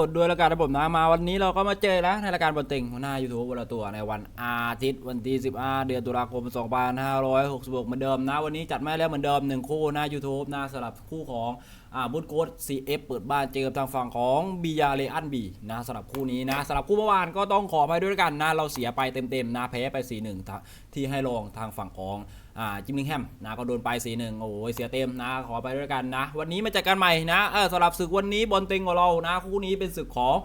สวัสดีทุกคนด้วยแล้วกันนะผมนะมาวันนี้เราก็มาเจอแล้วในรายการบอลติงหัวหน้ายูทูบวันละตัวในวันอาทิตย์วันที่ 15 เดือนตุลาคม 2566 เหมือนเดิมนะ วันนี้จัดมาแล้วเหมือนเดิมหนึ่งคู่หน้า YouTube นะสำหรับคู่ของอ่าบุตโกด CF เปิดบ้านเจอกับทางฝั่งของบียาเลอันบีนะสำหรับคู่นี้นะสำหรับคู่เมื่อวานก็ต้องขอไปด้วยกันนะเราเสียไปเต็มๆนะแพ้ไป 4-1 ที่ให้ลงทางฝั่งของจิมมิงแฮมนะก็โดนไปสีหนึ่งโอ้ยเสียเต็มนะ ขอไปด้วยกันนะ วันนี้มาเจอกันใหม่นะเออสำหรับศึกวันนี้บอลเต็งของเรานะ คู่นี้เป็นศึกของ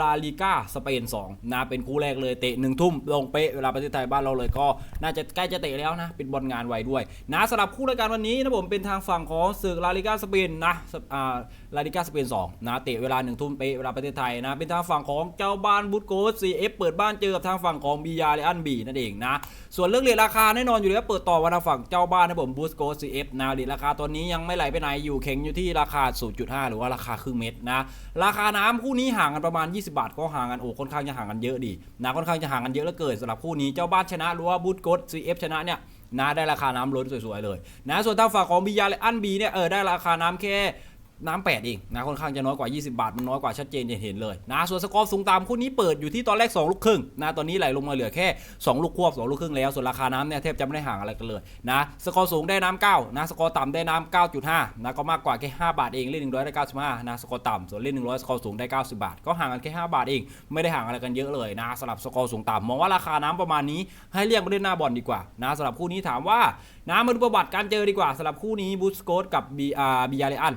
ลาลิก้าสเปน2นะเป็นคู่แรกเลยเตะหนึ่งทุ่มลงเป๊ะเวลาประเทศไทยบ้านเราเลยก็ น่าจะใกล้จะเตะแล้วนะ เป็นบอลงานไวด้วย นะสำหรับคู่รายการวันนี้นะผมเป็นทางฝั่งของศึกลาลิก้าสเปนนะลาลิก้าสเปน2นะเตะเวลาหนึ่งทุ่มเป๊ะเวลาประเทศไทยนะ เป็นทางฝั่งของเจ้าบ้านบุตโกส CF เปิดบ้านเจอกับทางฝั่งของบียาเลอันบีนั่นเองนะส่วนเรื่องเหรียญราคาแน่นอนอยู่แล้วเปิดต่อวันทางฝั่งเจ้าบ้านนะผมบูสโกซีเอฟนะเหรียญราคาตัวนี้ยังไม่ไหลไปไหนอยู่เข็งอยู่ที่ราคา 0.5 หรือว่าราคาครึ่งเม็ดนะราคาน้ำคู่นี้ห่างกันประมาณ20 บาทก็ห่างกันโอ้ค่อนข้างจะห่างกันเยอะดีนะค่อนข้างจะห่างกันเยอะแล้วเกิดสำหรับคู่นี้เจ้าบ้านชนะหรือว่าบูตโกซีเอฟชนะเนี่ยนะได้ราคาน้ำล้นสวยๆเลยนะส่วนทางฝั่งของบียาเลอันบีเนี่ยเออได้ราคาน้ำแค่ น้ำแปดเองนะค่อนข้างจะน้อยกว่า 20 บาท มันน้อยกว่าชัดเจนจะเห็นเลยนะส่วนสกอร์สูงตามคู่นี้เปิดอยู่ที่ตอนแรก 2 ลูกครึ่งนะตอนนี้ไหลลงมาเหลือแค่ 2 ลูกควบ 2 ลูกครึ่งแล้ว ส่วนราคาน้ำเนี่ยแทบจะไม่ได้ห่างอะไรกันเลยนะสกอร์สูงได้น้ำ9นะสกอร์ต่ำได้น้ำ9.5นะก็มากกว่าแค่ 5 บาทเองเล่น100ได้95นะสกอร์ต่ำส่วนเล่น 100 สกอร์สูงได้ 90 บาท ก็ห่างกันแค่ 5 บาทเองไม่ได้ห่างอะไรกันเยอะเลยนะสำหรับสกอร์สูงต่ำมองว่าราคาน้ำประมาณนี้ ให้เรียกมาเล่นหน้าบอลดีกว่านะสำหรับคู่นี้ถามว่านะมาดูประวัติการเจอดีกว่าสำหรับคู่นี้บูสโกสกับบีอาร์บียาเลอัน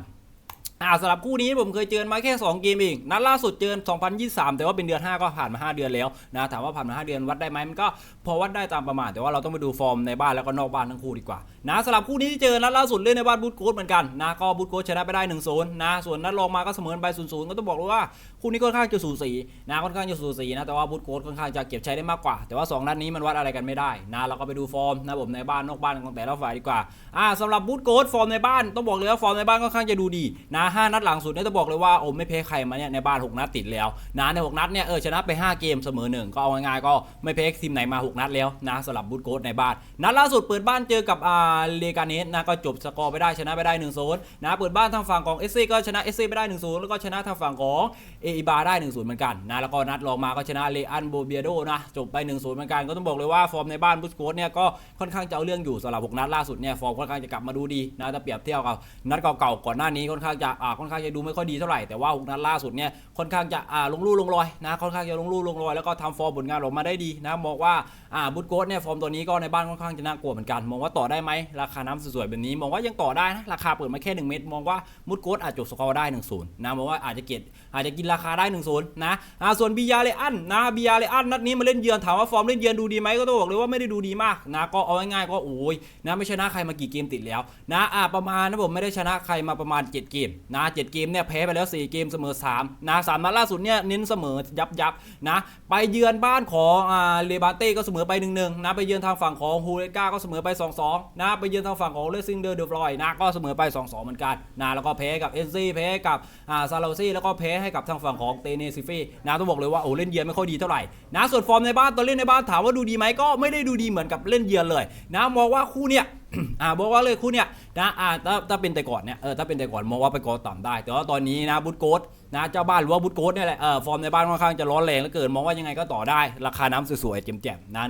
อ่าสำหรับคู่นี้ผมเคยเจอมาแค่ 2 เกมเองนัดล่าสุดเจอ2023 แต่ว่าเป็นเดือน 5 ก็ผ่านมา 5 เดือนแล้วนะถามว่าผ่านมา 5 เดือนวัดได้ไหมมันก็พอวัดได้ตามประมาณ แต่ว่าเราต้องไปดูฟอร์มในบ้านแล้วก็นอกบ้านทั้งคู่ดีกว่านะสำหรับคู่นี้ที่เจอนัดล่าสุดเล่นในบ้านบูตโกสเหมือนกันนะก็บูตโกสชนะไปได้1-0นะส่วนนัดรองมาก็เสมอกันไป0-0ก็ต้องบอกเลยว่าคู่นี้ค่อนข้างจะสูสีนะค่อนข้างจะสูสีนะแต่ว่าบูตโกสค่อนข้างจะเก็บใช้ได้มากกว่า แต่ว่าสองนัดนี้มันวัดอะไรกันไม่ได้นะเราก็ไปดูฟอร์มนะผมในบ้านนอกบ้านของแต่ละฝ่ายดีกว่าอ่าสำหรับบูตโกสฟอร์มในบ้านต้องบอกเลยว่าฟอร์มในบ้านค่อนข้างจะดูดีนะห้านัดหลังสุดเนี่ยต้องบอกเลยว่าโอ้ไม่แพ้ใครมาเนี่ยในบ้าน6นัดติดแล้วนะใน6นัดเนี่ยเออชนะไป 5 เกมเสมอหนึ่งก็เอาง่ายๆก็ไม่แพ้ทีมไหนมา 6 นัดแล้วนะสำหรับบูตโกสในบ้านนัดล่าสุดเปิดบ้านเจอกับอาเลกาเนสนะก็จบสกอร์ไปได้ชนะไปได้1นศูนย์นะเปิดบ้านทางฝั่งของเอสซีก็ชนะเอสซีไปได้1นศูนย์แล้วก็ชนะทางฝั่งของเออิบาได้1นศูนย์เหมือนกันนะแล้วก็นัดรองมาก็ชนะเลอันโบเบียโดนะจบไป1นศูนย์เหมือนกันก็ต้องบอกเลยว่าฟอร์มในบ้านบูตโกสเนี่ยก็ค่อนข้างจะเอาเรื่องอยู่สำหรับ6นัดล่าสุดเนี่ยฟอร์มค่อนข้างจะกลับมาดูดีนะถ้าเปรียบเทียบกับนัดเก่าๆก่อนหน้านี้ค่อนข้างจะอ่าค่อนข้างจะดูไม่ค่อยดีเท่าไหร่แต่ว่า6นัดล่าสุดเนี่ยค่อนข้างจะอ่าลงลู่ลงรอยนะค่อนข้างจะลงลู่ลงรอยแล้วก็ทำฟอร์มผลงานออกมาได้ดีนะมองว่าอ่าบูตโกสเนี่ยฟอร์มตัวนี้ก็ในบ้านค่อนข้างจะน่ากลัวเหมือนกัน มองว่าต่อได้ไหมราคาน้ำสวยๆแบบนี้ มองว่ายังต่อได้นะราคาเปิดมาแค่ 1 เม็ดมองว่าบูตโกสอาจจบสกอร์ได้1 0นย์นะมองว่าอาจจะเก็บอาจจะกินราคาได้1 0นะอ่าส่วนบียาเลอันนะบียาเลอันนัดนี้มาเล่นเยือนถามว่าฟอร์มเล่นเยือนดูดีไหมก็ต้องบอกเลยว่าไม่ได้ดูดีมากนะก็เอาง่ายๆก็โอ้ยนะไม่ชนะใครมากี่เกมติดแล้วนะอ่าประมาณนะผมไม่ได้ชนะใครมาประมาณ 7 เกมนะ7เกมเนี่ยแพ้ไปแล้ว 4 เกมเสมอ3นะสามนัดล่าสุดเนี่ยเน้นเสมอยับยับนะไปเยือนบ้านของอ่าเลบาเต้ก็เสมอไป 1-1นะไปเยือนทางฝั่งของฮูเลกาก็เสมอไป 2-2นะไปเยือนทางฝั่งของเลซิงเดอร์เดอฟลอยนะก็เสมอไป 2-2 เหมือนกันนะแล้วก็แพ้กับเอซีแพ้กับอ่าซาโลซี่แล้วก็แพ้ให้กับทางฝั่งของเตเนซิฟีนะต้องบอกเลยว่าโอ้เล่นเยือนไม่ค่อยดีเท่าไหร่นะส่วนฟอร์มในบ้านตอนเล่นในบ้านถามว่าดูดีไหมก็ไม่ได้ดูดีเหมือนกับเล่นเยือนเลยนะมองว่าคู่เนี้ย อ่าบอกว่าเลยคู่เนี้ยนะอ่าถ้าถ้าเป็นแต่ก่อนเนี่ยเออถ้าเป็นแต่ก่อนมองว่าไปกอต่ำได้ แต่ว่าตอนนี้นะบุตโกสนะเจ้าบ้านหรือว่าบุตโกสเนี่ยแหละเออฟอร์มในบ้านค่อนข้างจะร้อนแรงเหลือเกินมองว่ายังไงก็ต่อได้ ราคาน้ำสวยๆแจ่มๆนะ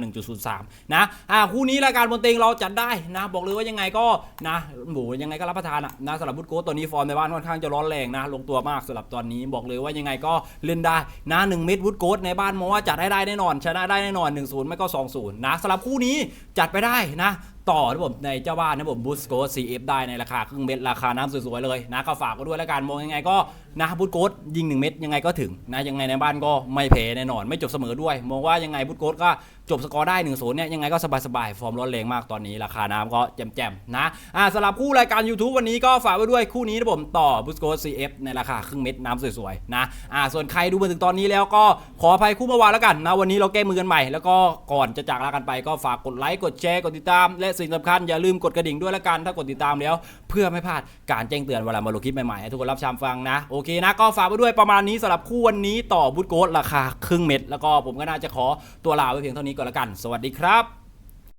1.03 นะอ่าคู่นี้รายการบนเตงเราจัดได้นะ บอกเลยว่ายังไงก็นะโหยังไงก็รับประทานอะนะสำหรับบุตโกสตัวนี้ฟอร์มในบ้านค่อนข้างจะร้อนแรงนะลงตัวมากสำหรับตอนนี้บอกเลยว่ายังไงก็เล่นได้นะ1เม็ดบุตโกสในบ้านมองว่าจัดให้ได้แน่นอนชนะได้แน่นอน1-0ไม่ก็2-0นะสำหรับคู่นี้จัดไปได้นะ ต่อนะผมในเจ้าบ้านนะผมบูสโกส CF ได้ในราคาครึ่งเม็ดราคาน้ำสวยๆเลยนะก็ฝากไว้ด้วยแล้วกันมองยังไงก็นะบูสโกสยิง1เม็ดยังไงก็ถึงนะยังไงในบ้านก็ไม่แพ้แน่นอน ไม่จบเสมอด้วย มองว่ายังไงบูสโกสก็จบสกอร์ได้1นศูนย์เนี่ยยังไงก็สบายๆ ฟอร์มร้อนแรงมากตอนนี้ ราคาน้ำก็แจ่มๆนะอ่าสำหรับคู่รายการ YouTube วันนี้ก็ฝากไว้ด้วยคู่นี้นะผมต่อบูสโกส CF ในราคาครึ่งเม็ดน้ำสวยๆนะอ่าส่วนใครดูมาถึงตอนนี้แล้วก็ขออภัยคู่เมื่อวานแล้วกันนะวันนี้เราแก้มือกันใหม่ แล้วก็ก่อนจะจากลากันไปก็ฝากกดไลค์กดแชร์กดติดตามและสิ่งสำคัญอย่าลืมกดกระดิ่งด้วยละกันถ้ากดติดตามแล้ว เพื่อไม่พลาดการแจ้งเตือนเวลามาลงคลิปใหม่ๆให้ทุกคนรับชมฟังนะโอเคนะก็ฝากไว้ด้วยประมาณนี้สำหรับคู่วันนี้ต่อบูทโกดราคาครึ่งเม็ดแล้วก็ผมก็น่าจะขอตัวลาไว้เพียงเท่านี้ก่อนละกัน สวัสดีครับ